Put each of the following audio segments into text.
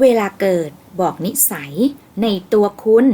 เวลาเกิดบอกนิสัยในตัวคุณ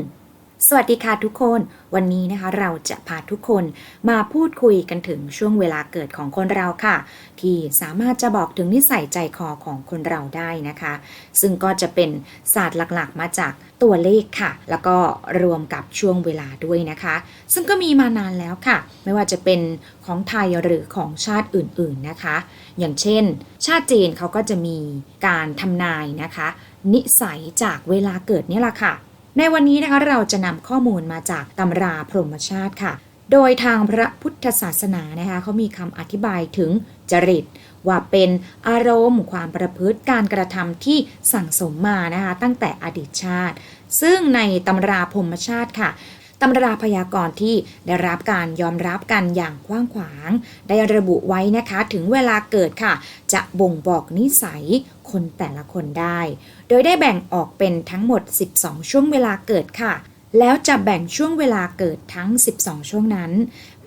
สวัสดีค่ะทุกคน วันนี้นะคะเราจะพาทุกคนมาพูดคุยกันถึงช่วงเวลาเกิดของคนเราค่ะ ที่สามารถจะบอกถึงนิสัยใจคอของคนเราได้นะคะ ซึ่งก็จะเป็นศาสตร์หลักๆ มาจากตัวเลขค่ะ แล้วก็รวมกับช่วงเวลาด้วยนะคะ ซึ่งก็มีมานานแล้วค่ะ ไม่ว่าจะเป็นของไทยหรือของชาติอื่นๆนะคะ อย่างเช่น ชาติจีนเขาก็จะมีการทำนายนะคะ นิสัยจากเวลาเกิดนี่แหละค่ะ ในวันนี้นะคะเราจะนำข้อมูลมาจากตำราพรหมชาติค่ะ โดยทางพระพุทธศาสนานะคะเขามีคำอธิบายถึงจริต ว่าเป็นอารมณ์ความประพฤติการกระทำที่สั่งสมมานะคะตั้งแต่อดีตชาติ ซึ่งในตำราพรหมชาติค่ะ ตำราพยากรณ์ที่ได้รับการยอมรับกันอย่างกว้างขวาง ได้ระบุไว้นะคะถึงเวลาเกิดค่ะ จะบ่งบอกนิสัยคนแต่ละคนได้ โดยได้แบ่งออกเป็นทั้งหมด 12 ช่วงเวลาเกิดค่ะ แล้วจะแบ่งช่วงเวลาเกิดทั้ง 12 ช่วงนั้น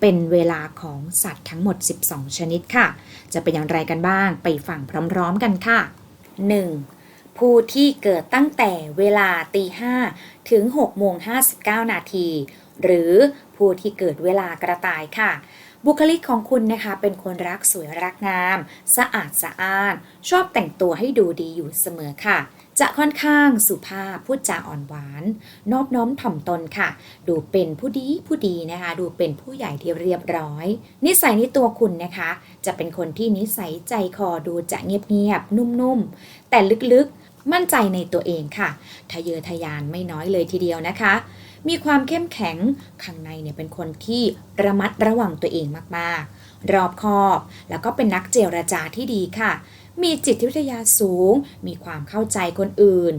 เป็นเวลาของสัตว์ทั้งหมด 12 ชนิดค่ะ จะเป็นอย่างไรกันบ้าง ไปฟังพร้อม ๆ กันค่ะ 1. ผู้ที่เกิดตั้งแต่เวลาตีห้าถึง6โมง59 นาที หรือผู้ที่เกิดเวลากระต่ายค่ะ บุคลิกของคุณนะคะ เป็นคนรักสวยรักงาม สะอาดสะอ้าน ชอบแต่งตัวให้ดูดีอยู่เสมอค่ะ จะค่อนข้างสุภาพพูดจาอ่อนหวาน นอบน้อมถ่อมตนค่ะ ดูเป็นผู้ดีผู้ดีนะคะ ดูเป็นผู้ใหญ่ที่เรียบร้อย นิสัยในตัวคุณนะคะ จะเป็นคนที่นิสัยใจคอดูจะเงียบๆนุ่มๆ แต่ลึกๆมั่นใจในตัวเองค่ะทะเยอทะยานไม่น้อยเลยทีเดียวนะคะมีความเข้มแข็งข้างในเนี่ยเป็นคนที่ระมัดระวังตัวเองมาก ๆ รอบคอบ แล้วก็เป็นนักเจรจาที่ดีค่ะ มีจิตวิทยาสูง มีความเข้าใจคนอื่น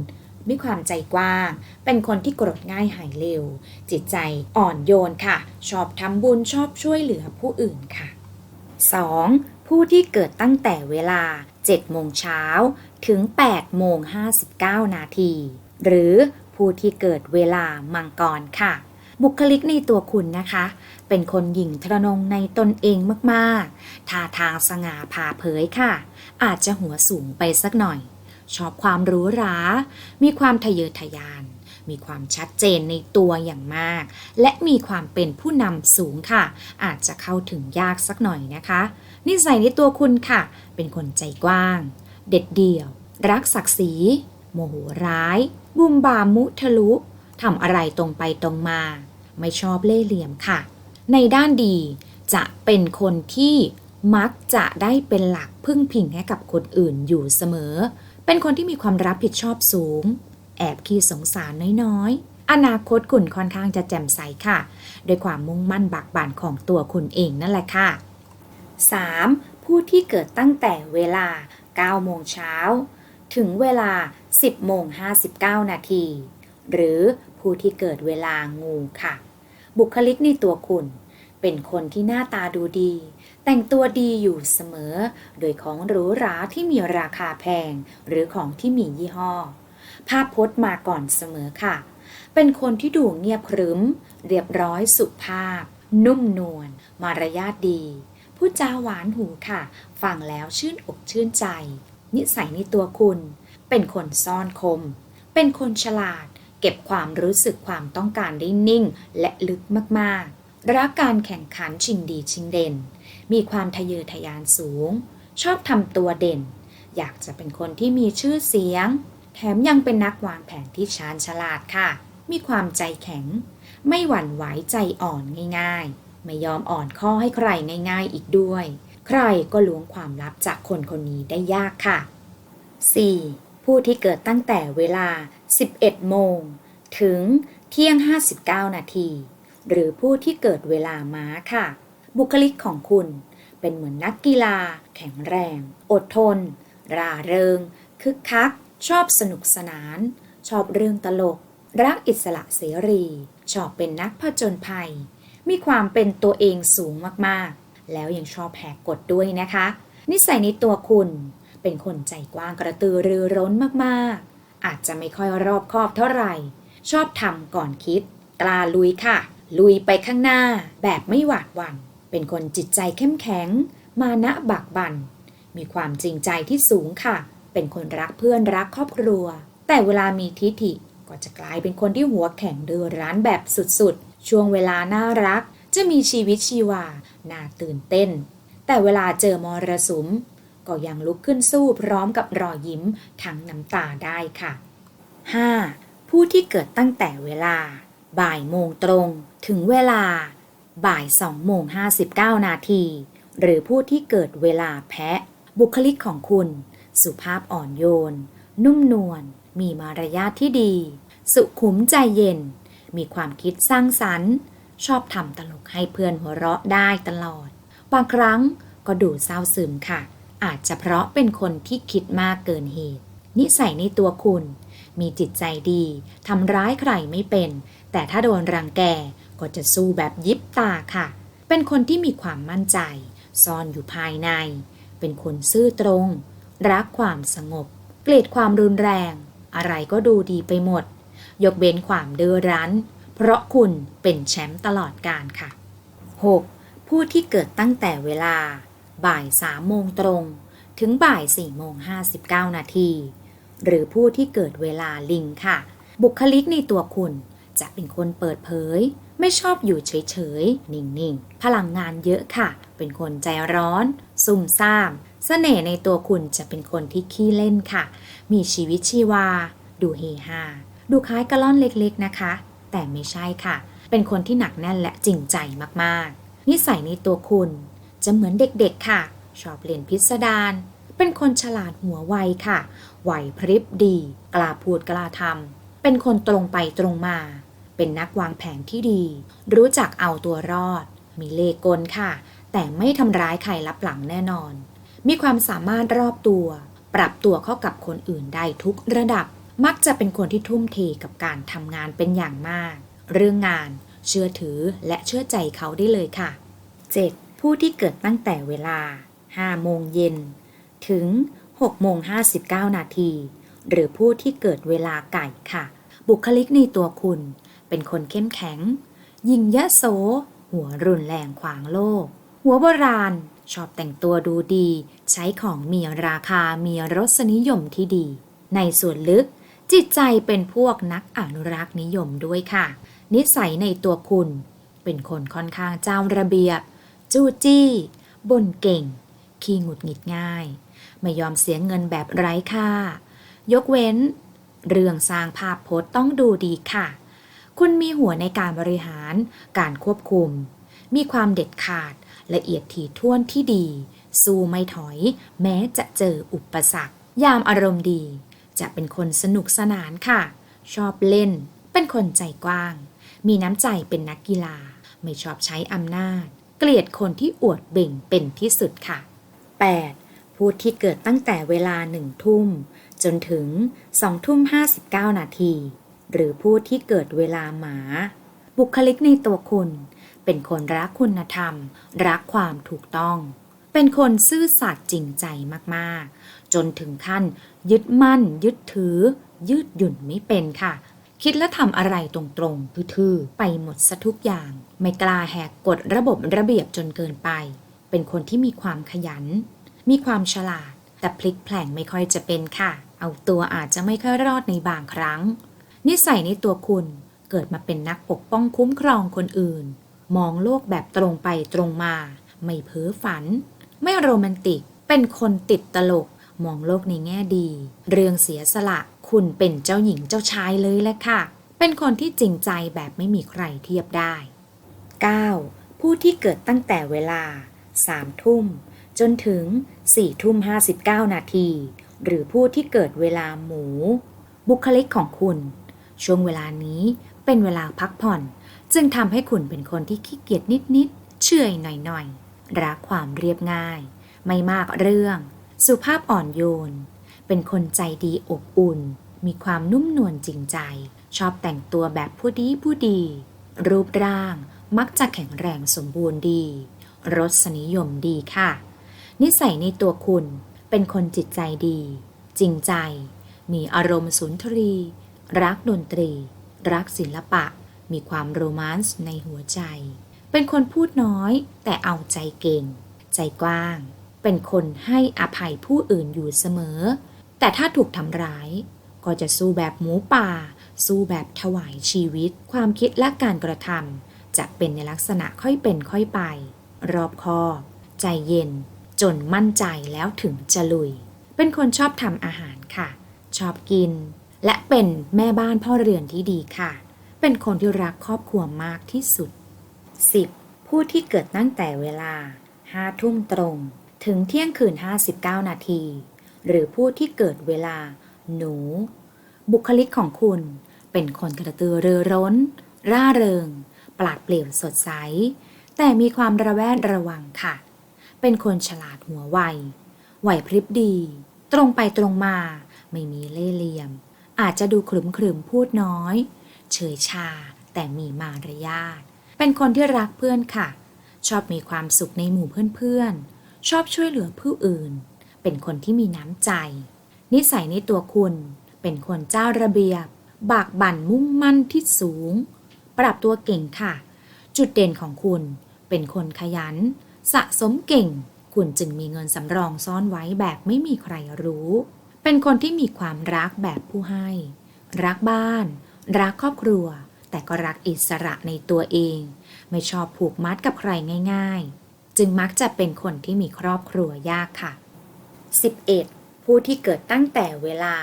มีความใจกว้าง เป็นคนที่โกรธง่ายหายเร็ว จิตใจอ่อนโยนค่ะ ชอบทำบุญชอบช่วยเหลือผู้อื่นค่ะ 2. ผู้ที่เกิดตั้งแต่เวลา 7 โมงเช้าถึง 8 โมง 59 นาที หรือผู้ที่เกิดเวลามังกรค่ะ บุคลิกในตัวคุณนะคะ เป็นคนหยิ่งทะนงในตนเองมากๆ ท่าทางสง่าผ่าเผยค่ะ อาจจะหัวสูงไปสักหน่อย ชอบความหรู้รา มีความทะเยอทะยาน มีความชัดเจนในตัวอย่างมาก และมีความเป็นผู้นำสูงค่ะ อาจจะเข้าถึงยากสักหน่อยนะคะ นิสัยในตัวคุณค่ะ เป็นคนใจกว้าง เด็ดเดี่ยว รักศักดิ์ศรีโมโหร้าย บุมบามุทะลุทำอะไรตรงไปตรงมา ไม่ชอบเล่ห์เหลี่ยมค่ะ ในด้านดีจะเป็นคนที่มักจะได้เป็นหลักพึ่งพิงให้กับคนอื่นอยู่เสมอ เป็นคนที่มีความรับผิดชอบสูง แอบขี้สงสารน้อยๆ อนาคตคุณค่อนข้างจะแจ่มใสค่ะโดยความมุ่งมั่นบักบั่นของตัวคุณเองนั่นแหละค่ะ 3. ผู้ที่เกิดตั้งแต่เวลา 9 โมงเช้า ถึงเวลา 10 โมง 59 นาที หรือผู้ที่เกิดเวลางูค่ะ บุคลิกในตัวคุณ เป็นคนที่หน้าตาดูดี แต่งตัวดีอยู่เสมอ โดยของหรูหราที่มีราคาแพง หรือของที่มียี่ห้อ ภาพพจน์มาก่อนเสมอค่ะ เป็นคนที่ดูเงียบครึ้ม เรียบร้อยสุภาพ นุ่มนวลมารยาทดีพูดจาหวานหูค่ะ ฟังแล้วชื่นอกชื่นใจ นิสัยในตัวคุณ เป็นคนซ่อนคม เป็นคนฉลาด เก็บความรู้สึกความต้องการได้นิ่ง และลึกมากๆ รักการแข่งขันชิงดีชิงเด่น มีความทะเยอทะยานสูง ชอบทำตัวเด่น อยากจะเป็นคนที่มีชื่อเสียง แถมยังเป็นนักวางแผนที่ชาญฉลาดค่ะ มีความใจแข็ง ไม่หวั่นไหวใจอ่อนง่ายๆ ไม่ยอมอ่อนข้อให้ใครง่าย ๆ อีกด้วย ใครก็ล้วงความลับจากคนคนนี้ได้ยากค่ะ 4. ผู้ที่เกิดตั้งแต่เวลา 11 โมง ถึงเที่ยง 59 นาที หรือผู้ที่เกิดเวลาม้าค่ะ บุคลิกของคุณ เป็นเหมือนนักกีฬา แข็งแรง อดทน ร่าเริง คึกคัก ชอบสนุกสนาน ชอบเรื่องตลก รักอิสระเสรี ชอบเป็นนักผจญภัย มีความเป็นตัวเองสูงมากๆ แล้วยังชอบแหกกฎด้วยนะคะ นิสัยในตัวคุณ เป็นคนใจกว้างกระตือรือร้นมากๆ อาจจะไม่ค่อยรอบคอบเท่าไหร่ ชอบทำก่อนคิด กล้าลุยค่ะ ลุยไปข้างหน้า แบบไม่หวาดหวั่น เป็นคนจิตใจเข้มแข็ง มานะบักบัน มีความจริงใจที่สูงค่ะ เป็นคนรักเพื่อนรักครอบครัว แต่เวลามีทิฐิก็จะกลายเป็นคนที่หัวแข็งเดือร้านแบบสุดๆ ช่วงเวลาน่ารัก จะมีชีวิตชีวา น่าตื่นเต้น แต่เวลาเจอมรสุม ก็ยังลุกขึ้นสู้พร้อมกับรอยยิ้มทั้งน้ำตาได้ค่ะ 5. ผู้ที่เกิดตั้งแต่เวลา บ่ายโมงตรง ถึงเวลา บ่าย2โมง59 นาที หรือผู้ที่เกิดเวลาแพะ บุคลิกของคุณ สุภาพอ่อนโยน นุ่มนวล มีมารยาทที่ดี สุขุมใจเย็น มีความคิดสร้างสรรค์ ชอบทำตลกให้เพื่อนหัวเราะได้ตลอด บางครั้งก็ดูเศร้าซึมค่ะ อาจจะเพราะเป็นคนที่คิดมากเกินเหตุ นิสัยในตัวคุณ มีจิตใจดีทำร้ายใครไม่เป็น แต่ถ้าโดนรังแกก็จะสู้แบบยิบตาค่ะ เป็นคนที่มีความมั่นใจ ซ่อนอยู่ภายใน เป็นคนซื่อตรง รักความสงบ เกลียดความรุนแรง อะไรก็ดูดีไปหมด ยกเว้นความเดือรั้น เพราะคุณเป็นแชมป์ตลอดการค่ะ 6. ผู้ที่เกิดตั้งแต่เวลา บ่าย3โมงตรง ถึงบ่าย4โมง59นาที หรือผู้ที่เกิดเวลาลิงค่ะ บุคลิกในตัวคุณจะเป็นคนเปิดเผย ไม่ชอบอยู่เฉยๆ นิ่งๆ พลังงานเยอะค่ะ เป็นคนใจร้อน ซุ่มซ่ามเสน่ห์ในตัวคุณจะเป็นคนที่ขี้เล่นค่ะ มีชีวิตชีวา ดูเฮฮา ดูคล้ายกระล่อนเล็กๆนะคะ แต่ไม่ใช่ค่ะ เป็นคนที่หนักแน่นและจริงใจมากๆ นิสัยในตัวคุณ จะเหมือนเด็กๆค่ะ ชอบเล่นพิสดารเป็นคนฉลาดหัวไวค่ะไหวพริบดี กล้าพูดกล้าทำเป็นคนตรงไปตรงมา เป็นนักวางแผนที่ดี รู้จักเอาตัวรอด มีเลกลค่ะ แต่ไม่ทำร้ายใครลับหลังแน่นอน มีความสามารถรอบตัว ปรับตัวเข้ากับคนอื่นได้ทุกระดับ มักจะเป็นคนที่ทุ่มเทกับการทำงานเป็นอย่างมาก เรื่องงาน เชื่อถือและเชื่อใจเขาได้เลยค่ะ 7. ผู้ที่เกิดตั้งแต่เวลา 5 โมงเย็น ถึง 6 โมง 59 นาที หรือผู้ที่เกิดเวลาไก่ค่ะ บุคลิกในตัวคุณ เป็นคนเข้มแข็ง ยิงยะโส หัวรุนแรงขวางโลก หัวโบราณ ชอบแต่งตัวดูดี ใช้ของมีราคามีรสนิยมที่ดี ในส่วนลึกจิตใจเป็นพวกนักอนุรักษ์นิยมด้วยค่ะ นิสัยในตัวคุณ เป็นคนค่อนข้างเจ้าระเบียบ จู้จี้บ่นเก่ง ขี้หงุดหงิดง่าย ไม่ยอมเสียเงินแบบไร้ค่า ยกเว้น เรื่องสร้างภาพโพสต์ต้องดูดีค่ะ คุณมีหัวในการบริหาร การควบคุม มีความเด็ดขาดละเอียดถี่ถ้วนที่ดี สู้ไม่ถอย แม้จะเจออุปสรรค ยามอารมณ์ดี จะเป็นคนสนุกสนานค่ะ ชอบเล่น เป็นคนใจกว้าง มีน้ำใจเป็นนักกีฬา ไม่ชอบใช้อำนาจ เกลียดคนที่อวดเบ่งเป็นที่สุดค่ะ 8. ผู้ที่เกิดตั้งแต่เวลาหนึ่งทุ่ม จนถึง2ทุ่ม59 นาที หรือผู้ที่เกิดเวลาหมา บุคลิกในตัวคุณ เป็นคนรักคุณธรรม รักความถูกต้อง เป็นคนซื่อสัตย์จริงใจมากๆ จนถึงขั้น ยึดมั่น ยึดถือ ยืดหยุ่นไม่เป็นค่ะ คิดและทำอะไรตรงๆทื่อๆไปหมดซะทุกอย่าง ไม่กล้าแหกกฎระบบระเบียบจนเกินไป เป็นคนที่มีความขยัน มีความฉลาด แต่พลิกแผลงไม่ค่อยจะเป็นค่ะ เอาตัวอาจจะไม่ค่อยรอดในบางครั้ง นิสัยในตัวคุณเกิดมาเป็นนักปกป้องคุ้มครองคนอื่น มองโลกแบบตรงไปตรงมา ไม่เพ้อฝัน ไม่โรแมนติก เป็นคนติดตลก มองโลกในแง่ดี เรื่องเสียสละ คุณเป็นเจ้าหญิงเจ้าชายเลยแหละค่ะ เป็นคนที่จริงใจแบบไม่มีใครเทียบได้ 9. ผู้ที่เกิดตั้งแต่เวลา 3 ทุ่ม จนถึง 4 ทุ่ม 59 นาที หรือผู้ที่เกิดเวลาหมู บุคลิกของคุณ ช่วงเวลานี้เป็นเวลาพักผ่อน จึงทำให้คุณเป็นคนที่ขี้เกียจนิดๆเชื่อยหน่อยๆรักความเรียบง่าย ไม่มากเรื่อง สุภาพอ่อนโยน เป็นคนใจดีอบอุ่น มีความนุ่มนวลจริงใจ ชอบแต่งตัวแบบผู้ดีผู้ดี รูปร่างมักจะแข็งแรงสมบูรณ์ดี รสนิยมดีค่ะ นิสัยในตัวคุณเป็นคนจิตใจดี จริงใจ มีอารมณ์สุนทรี รักดนตรี รักศิลปะ มีความโรแมนต์ในหัวใจ เป็นคนพูดน้อยแต่เอาใจเก่ง ใจกว้าง เป็นคนให้อภัยผู้อื่นอยู่เสมอ แต่ถ้าถูกทำร้าย ก็จะสู้แบบหมูป่า สู้แบบถวายชีวิต ความคิดและการกระทำจะเป็นในลักษณะค่อยเป็นค่อยไป รอบคอบ ใจเย็น จนมั่นใจแล้วถึงจะลุย เป็นคนชอบทำอาหารค่ะ ชอบกิน และเป็นแม่บ้านพ่อเรือนที่ดีค่ะ เป็นคนที่รักครอบครัวมากที่สุด 10. ผู้ที่เกิดตั้งแต่เวลา5ทุ่มตรง ถึงเที่ยงคืน 59 นาที หรือผู้ที่เกิดเวลา หนู บุคลิกของคุณ เป็นคนกระตือรือร้น ร่าเริง ปราดเปลี่ยวสดใส แต่มีความระแวดระวังค่ะ เป็นคนฉลาดหัวไวไหวพริบดี ตรงไปตรงมา ไม่มีเล่ห์เหลี่ยม อาจจะดูขรึมขรึมพูดน้อย เฉยชา แต่มีมารยาท เป็นคนที่รักเพื่อนค่ะ ชอบมีความสุขในหมู่เพื่อนๆ ชอบช่วยเหลือผู้อื่น เป็นคนที่มีน้ำใจ นิสัยในตัวคุณ เป็นคนเจ้าระเบียบ บากบั่นมุ่งมั่นที่สูง ปรับตัวเก่งค่ะ จุดเด่นของคุณ เป็นคนขยัน สะสมเก่ง คุณจึงมีเงินสำรองซ่อนไว้แบบไม่มีใครรู้ เป็นคนที่มีความรักแบบผู้ให้ รักบ้าน รักครอบครัว แต่ก็รักอิสระในตัวเอง ไม่ชอบผูกมัดกับใครง่าย ๆ จึงมักจะเป็นคนที่มีครอบครัวยากค่ะ 11. ผู้ที่เกิดตั้งแต่เวลา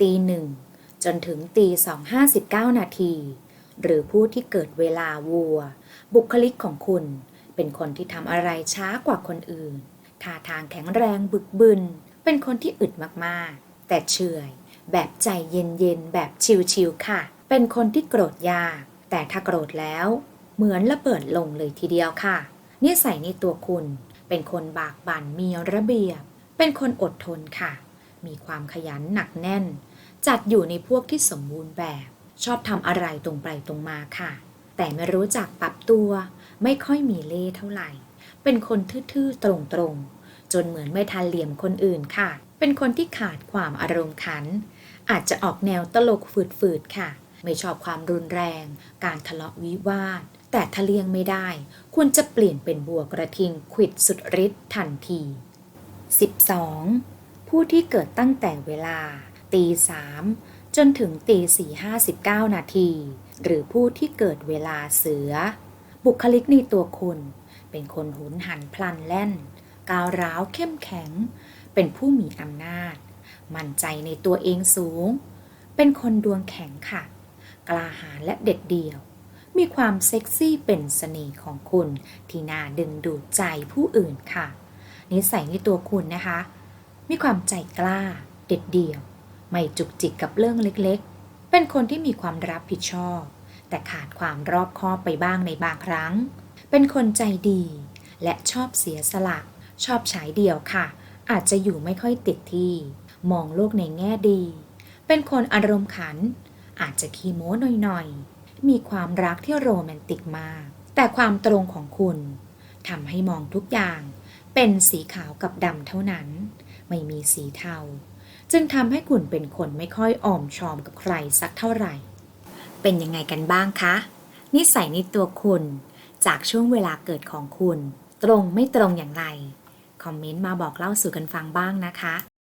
ตีหนึ่งจนถึงตีสองห้าสิบเก้านาที หรือผู้ที่เกิดเวลาวัว บุคลิกของคุณ เป็นคนที่ทำอะไรช้ากว่าคนอื่น ท่าทางแข็งแรงบึกบึน เป็นคนที่อึดมากๆ แต่เฉอยแบบใจเย็นๆ แบบชิวๆค่ะ เป็นคนที่โกรธยาก แต่ถ้าโกรธแล้ว เหมือนระเบิดลงเลยทีเดียวค่ะนิสัยในตัวคุณ เป็นคนบากบั่นมีระเบียบ เป็นคนอดทนค่ะ มีความขยันหนักแน่น จัดอยู่ในพวกที่สมบูรณ์แบบ ชอบทำอะไรตรงไปตรงมาค่ะ แต่ไม่รู้จักปรับตัว ไม่ค่อยมีเล่ห์เท่าไหร่ เป็นคนทื่อๆตรงๆ จนเหมือนไม่ทันเหลี่ยมคนอื่นค่ะ เป็นคนที่ขาดความอารมณ์ขัน อาจจะออกแนวตลกฝืดๆค่ะ ไม่ชอบความรุนแรง การทะเลาะวิวาทแต่ถ้าเลี่ยงไม่ได้ ควรจะเปลี่ยนเป็นบัวกระทิงขวิดสุดฤทธิ์ทันที 12. ผู้ที่เกิดตั้งแต่เวลาตีสามจนถึงตีสี่ห้าสิบเก้านาที หรือผู้ที่เกิดเวลาเสือ บุคลิกในตัวคุณ เป็นคนหุนหันพลันแล่นก้าวร้าวเข้มแข็ง เป็นผู้มีอำนาจ มั่นใจในตัวเองสูง เป็นคนดวงแข็งค่ะ กล้าหาญและเด็ดเดี่ยว มีความเซ็กซี่เป็นเสน่ห์ของคุณที่น่าดึงดูดใจผู้อื่นค่ะ นิสัยในตัวคุณนะคะ มีความใจกล้า เด็ดเดี่ยว ไม่จุกจิกกับเรื่องเล็กๆ เป็นคนที่มีความรับผิดชอบ แต่ขาดความรอบคอบไปบ้างในบางครั้ง เป็นคนใจดี และชอบเสียสละ ชอบฉายเดี่ยวค่ะ อาจจะอยู่ไม่ค่อยติดที่ มองโลกในแง่ดี เป็นคนอารมณ์ขัน อาจจะขี้โม้หน่อยๆ มีความรักที่โรแมนติกมาก แต่ความตรงของคุณทำให้มองทุกอย่าง เป็นสีขาวกับดำเท่านั้น ไม่มีสีเทา จึงทำให้คุณเป็นคนไม่ค่อยอ่อมชอมกับใครสักเท่าไหร่ เป็นยังไงกันบ้างคะ นิสัยในตัวคุณ จากช่วงเวลาเกิดของคุณ ตรงไม่ตรงอย่างไร คอมเมนต์มาบอกเล่าสู่กันฟังบ้างนะคะ